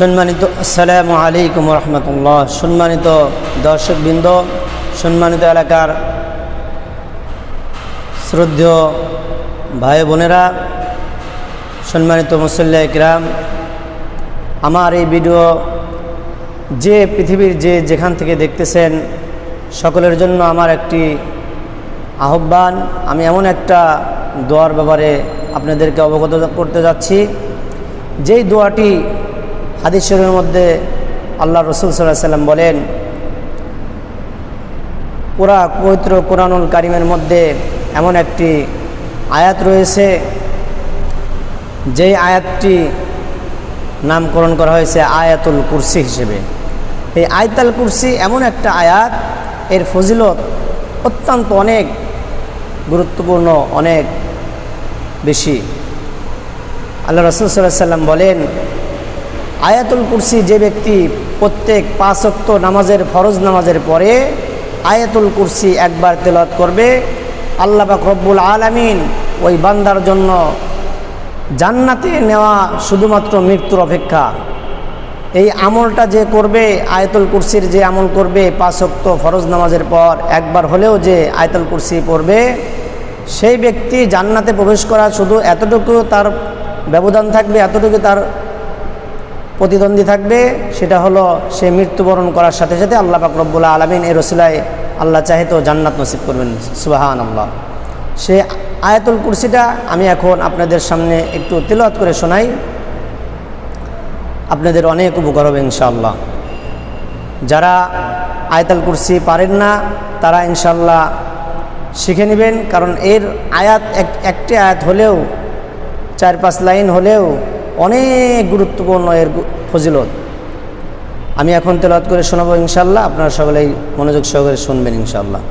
সম্মানিত আসসালামু আলাইকুম রহমতুল্লাহ। সম্মানিত দর্শকবৃন্দ, সম্মানিত এলাকার শ্রদ্ধেয় ভাই বোনেরা সম্মানিত মুসল্লা ইকরাম আমার এই ভিডিও যে পৃথিবীর যে যেখান থেকে দেখতেছেন, সকলের জন্য আমার একটি আহ্বান। আমি এমন একটা দোয়ার ব্যাপারে আপনাদেরকে অবগত করতে যাচ্ছি। যেই দোয়াটি হাদিস শরীফের মধ্যে আল্লাহ রসুল সাল্লাম বলেন, পুরা পবিত্র কোরআনুল কারিমের মধ্যে এমন একটি আয়াত রয়েছে, যেই আয়াতটি নামকরণ করা হয়েছে আয়াতুল কুরসি হিসেবে। এই আয়তাল কুরসি এমন একটা আয়াত, এর ফজিলত অত্যন্ত অনেক গুরুত্বপূর্ণ, অনেক বেশি। আল্লাহ রসুল সাল্লাহ সাল্লাম বলেন আয়াতুল কুরসি যে ব্যক্তি প্রত্যেক পাঁচক্ত নামাজের ফরজ নামাজের পরে আয়াতুল কুরসি একবার তেলত করবে, আল্লাহ রব্বুল আলামিন ওই বান্দার জন্য জান্নাতে নেওয়া শুধুমাত্র মৃত্যুর অপেক্ষা। এই আমলটা যে করবে, আয়াতুল কুরসির যে আমল করবে পাঁচক্ত ফরজ নামাজের পর একবার হলেও যে আয়াতুল কুরসি পড়বে, সেই ব্যক্তি জান্নাতে প্রবেশ করা শুধু এতটুকু তার ব্যবধান থাকবে, এতটুকু তার প্রতিদ্বন্দ্বী থাকবে, সেটা হলো সে মৃত্যুবরণ করার সাথে সাথে আল্লাহ পাক রব্বুল্লাহ আলমিন এই রসিলায় আল্লাহ চাহে তো জান্নাত নসিব করবেন সুবাহান আল্লাহ সে আয়াতুল কুরসিটা আমি এখন আপনাদের সামনে একটু তেলাওয়াত করে শোনাই। আপনাদের অনেক উপকার হবে ইনশাআল্লাহ। যারা আয়াতুল কুরসি পারেন না, তারা ইনশাল্লাহ শিখে নেবেন, কারণ এর আয়াত এক একটি আয়াত হলেও চার পাঁচ লাইন হলেও অনেক গুরুত্বপূর্ণ এর গু- ফজিলত আমি এখন তেলাওয়াত করে শোনাবো ইনশাল্লাহ আপনারা সকলেই মনোযোগ সহকারে শুনবেন ইনশাল্লাহ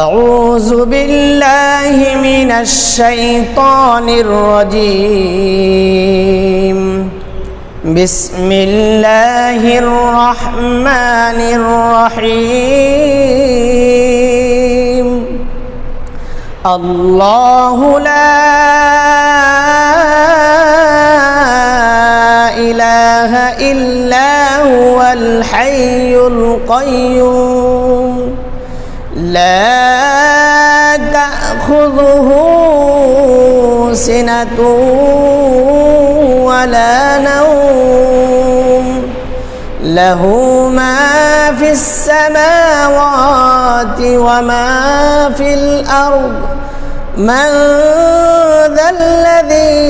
أعوذ بالله من الشيطان الرجيم بسم الله الرحمن الرحيم الله لا إلا هو الحي القيوم. لا تأخذه سنة ولا نوم. له ما في السماوات وما في الأرض. من ذا الذي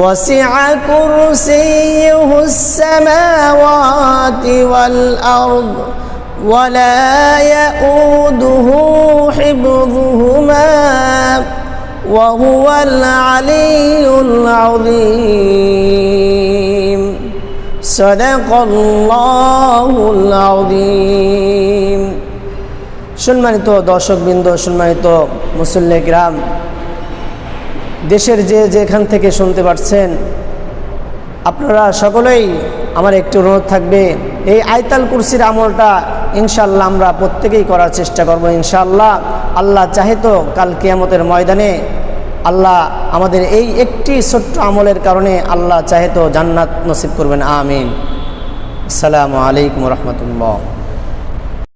وسع كرسيه السماوات والأرض ولا يؤوده حفظهما وهو العلي العظيم صدق الله العظيم সম্মানিত দর্শকবৃন্দ সম্মানিত মুসল্লি গ্রাম দেশের যে যেখান থেকে শুনতে পারছেন, আপনারা সকলেই আমার একটু অনুরোধ থাকবে, এই আয়তাল কুরসির আমলটা ইনশাল্লাহ আমরা প্রত্যেকেই করার চেষ্টা করব ইনশাল্লাহ আল্লাহ চাহে তো কাল কিয়ামতের ময়দানে আল্লাহ আমাদের এই একটি ছোট্ট আমলের কারণে আল্লাহ চাহে তো জান্নাত নসিব করবেন, আমিন। আসসালামু আলাইকুম রহমতুল্লাহ।